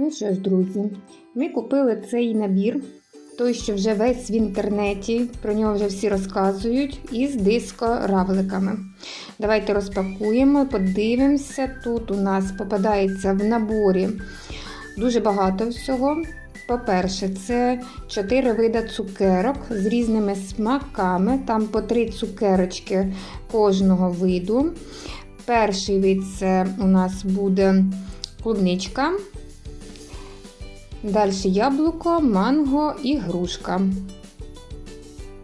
Ну що ж, друзі, ми купили цей набір, той, що вже весь в інтернеті, про нього вже всі розказують, із диско-равликами. Давайте розпакуємо, подивимося. Тут у нас попадається в наборі дуже багато всього. По-перше, це 4 вида цукерок з різними смаками, там по 3 цукерочки кожного виду. Перший вид це у нас буде клубничка. Далі яблуко, манго і грушка.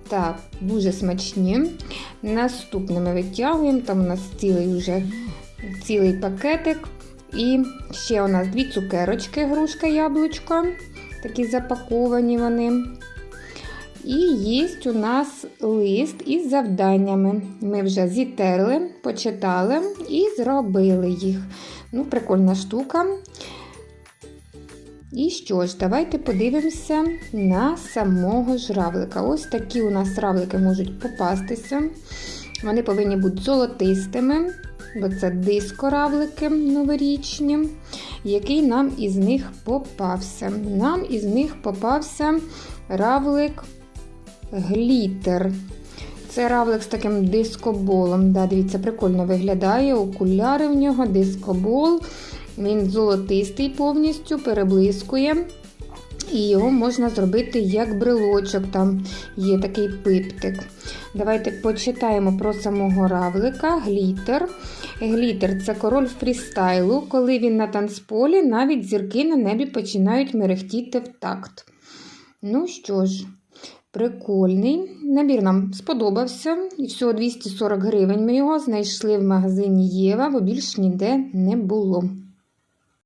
Так, дуже смачні. Наступне ми витягуємо, там у нас цілий вже цілий пакетик. І ще у нас дві цукерочки, грушка, яблучко. Такі запаковані вони. І є у нас лист із завданнями. Ми вже зітерли, почитали і зробили їх. Ну, прикольна штука. І що ж, давайте подивимося на самого жравлика. Ось такі у нас равлики можуть попастися. Вони повинні бути золотистими, бо це диско-равлики новорічні. Який нам із них попався? Нам із них попався равлик глітер. Це равлик з таким дискоболом. Да, Дивіться, прикольно виглядає. Окуляри в нього, дискобол. Він золотистий повністю, переблискує. І його можна зробити як брелочок, там є такий пиптик. Давайте почитаємо про самого равлика. Глітер. Глітер це король фрістайлу. Коли він на танцполі, навіть зірки на небі починають мерехтіти в такт. Ну що ж, прикольний. Набір нам сподобався. І всього 240 гривень ми його знайшли в магазині Єва, бо більш ніде не було.